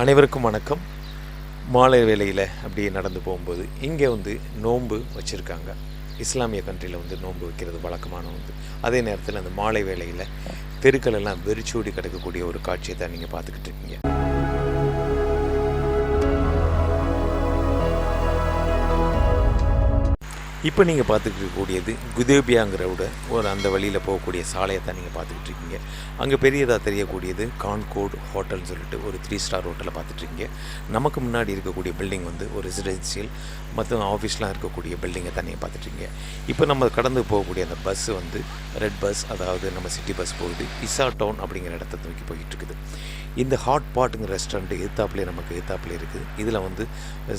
அனைவருக்கும் வணக்கம். மாலை வேலையில் அப்படியே நடந்து போகும்போது இங்கே வந்து நோன்பு வச்சுருக்காங்க. இஸ்லாமிய கண்ட்ரியில் வந்து நோன்பு வைக்கிறது வழக்கமான வந்து அதே நேரத்தில் அந்த மாலை வேலையில் தெருக்கள் எல்லாம் வெறிச்சோடி கிடக்கக்கூடிய ஒரு காட்சியை தான் நீங்கள் பார்த்துக்கிட்டு இருக்கீங்க. இப்போ நீங்கள் பார்த்துக்கக்கூடியது இருக்கக்கூடியது ஒரு அந்த வழியில் போகக்கூடிய சாலையை தான் நீங்கள் பார்த்துக்கிட்டு இருக்கீங்க அங்கே பெரியதாக தெரியக்கூடியது கான்கோட் ஹோட்டல்னு சொல்லிட்டு ஒரு த்ரீ ஸ்டார் ஹோட்டலை பார்த்துட்டு இருக்கீங்க நமக்கு முன்னாடி இருக்கக்கூடிய பில்டிங் வந்து ஒரு ரெசிடென்சியல் மற்ற ஆஃபீஸ்லாம் இருக்கக்கூடிய பில்டிங்கை தான் நீங்கள் பார்த்துட்ருக்கீங்க இப்போ நம்ம கடந்து போகக்கூடிய அந்த பஸ் வந்து ரெட் பஸ் அதாவது நம்ம சிட்டி பஸ் போகுது. இசா டவுன் அப்படிங்கிற இடத்த நோக்கி போயிட்டுருக்குது. இந்த ஹாட் பாட்டுங்க ரெஸ்டாரண்ட் எத்தாப்பிலே நமக்கு எத்தாப்பிலே இருக்குது இதில் வந்து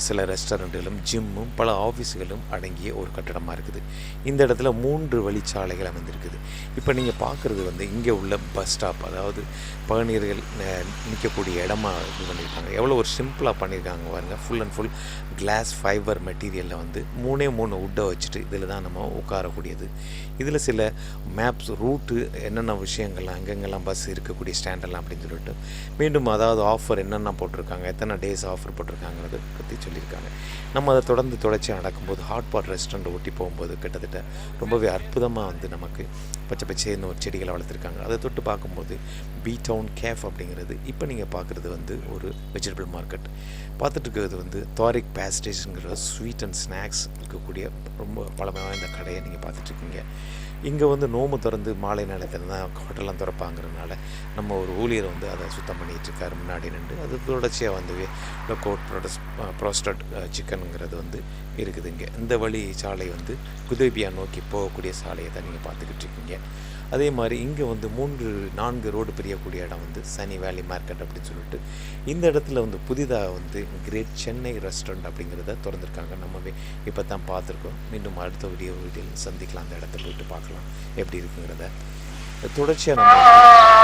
சில ரெஸ்டாரண்ட்டுகளும் ஜிம்மும் பல ஆஃபீஸுகளும் அடங்கிய ஒரு கட்டடமாக இருக்குது. இந்த இடத்துல மூன்று வழிச்சாலைகள் அமைந்திருக்குது. இப்போ நீங்கள் பார்க்குறது வந்து இங்கே உள்ள பஸ் ஸ்டாப் அதாவது பயணியர்கள் நிற்கக்கூடிய இடமா இது பண்ணியிருக்காங்க எவ்வளோ ஒரு சிம்பிளாக பண்ணியிருக்காங்க பாருங்கள் full and full glass fibre மெட்டீரியலில் வந்து மூணே மூணு உட்டை வச்சுட்டு இதில் தான் நம்ம உட்காரக்கூடியது. இதில் சில மேப்ஸ் ரூட்டு என்னென்ன விஷயங்கள்லாம் எங்கெங்கெல்லாம் பஸ் இருக்கக்கூடிய ஸ்டாண்டெல்லாம் அப்படின்னு சொல்லிட்டு மீண்டும் அதாவது ஆஃபர் என்னென்ன போட்டிருக்காங்க? எத்தனை டேஸ் ஆஃபர் போட்டிருக்காங்கிறத பற்றி சொல்லியிருக்காங்க. நம்ம அதை தொடர்ந்து தொடர்ச்சியாக நடக்கும்போது ஹாட் பாட் ரெஸ்டாரண்ட் ஒட்டி போகும்போது கிட்டத்தட்ட ரொம்பவே அற்புதமாக வந்து நமக்கு பச்சை பச்சைன்னு ஒரு செடிகளை வளர்த்துருக்காங்க. அதை தொட்டு பார்க்கும்போது பி டவுன் கேஃப் அப்படிங்கிறது இப்போ நீங்கள் பார்க்குறது வந்து ஒரு வெஜிடபிள் மார்க்கெட். பார்த்துட்டு இருக்கிறது வந்து தாரிக் பேஸ்டேஜுங்கிற ஸ்வீட் அண்ட் ஸ்நாக்ஸ் இருக்கக்கூடிய ரொம்ப பழமையான இந்த கடையை நீங்கள் பார்த்துட்ருக்கீங்க இங்கே வந்து நோம்பு திறந்து மாலை நேரத்தில் தான் ஹோட்டல்லாம் திறப்பாங்கிறதுனால நம்ம ஒரு ஊழியர் வந்து அதை சுத்தம் பண்ணிகிட்ருக்காரு முன்னாடி நின்று அது தொடர்ச்சியாக வந்து லொக்கோட் ப்ரோடஸ் ப்ரோஸ்டட் சிக்கனுங்கிறது வந்து இருக்குது இங்கே இந்த வழி சாலை வந்து குதேபியா நோக்கி போகக்கூடிய சாலையை தான் நீங்கள் பார்த்துக்கிட்டு இருக்கீங்க. அதே மாதிரி இங்கே வந்து மூன்று நான்கு ரோடு பிரியக்கூடிய இடம் வந்து சனி வேலி மார்க்கெட் அப்படின்னு சொல்லிட்டு இந்த இடத்துல வந்து புதிதாக வந்து கிரேட் சென்னை ரெஸ்டாரண்ட் அப்படிங்கிறத திறந்துருக்காங்க. நம்மவே இப்போ தான் பார்த்துருக்கோம். மீண்டும் அடுத்த வீடியோ வீட்டில் சந்திக்கலாம். அந்த இடத்த போயிட்டு பார்க்கலாம். எப்படி இருக்குங்கிறத. தொடர்ச்சியாக நம்ம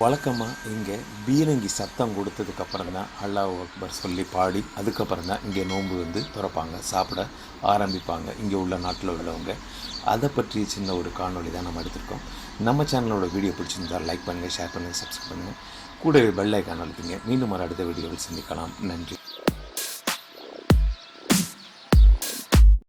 வழக்கமாக இங்கே பீரங்கி சத்தம் கொடுத்ததுக்கு அப்புறம் தான் அல்லாஹ் அக்பர் சொல்லி பாடி அதுக்கப்புறம் தான் இங்கே நோன்பு வந்து திறப்பாங்க சாப்பிட ஆரம்பிப்பாங்க இங்கே உள்ள நாட்டில் உள்ளவங்க. அதை பற்றி சின்ன ஒரு காணொளி தான் நம்ம எடுத்திருக்கோம். நம்ம சேனலோட வீடியோ பிடிச்சிருந்தால் லைக் பண்ணுங்கள் ஷேர் பண்ணுங்கள் சப்ஸ்கிரைப் பண்ணுங்கள் கூடவே பெல் ஐக்கான் மீண்டும் ஒரு அடுத்த வீடியோவில் சந்திக்கலாம். நன்றி.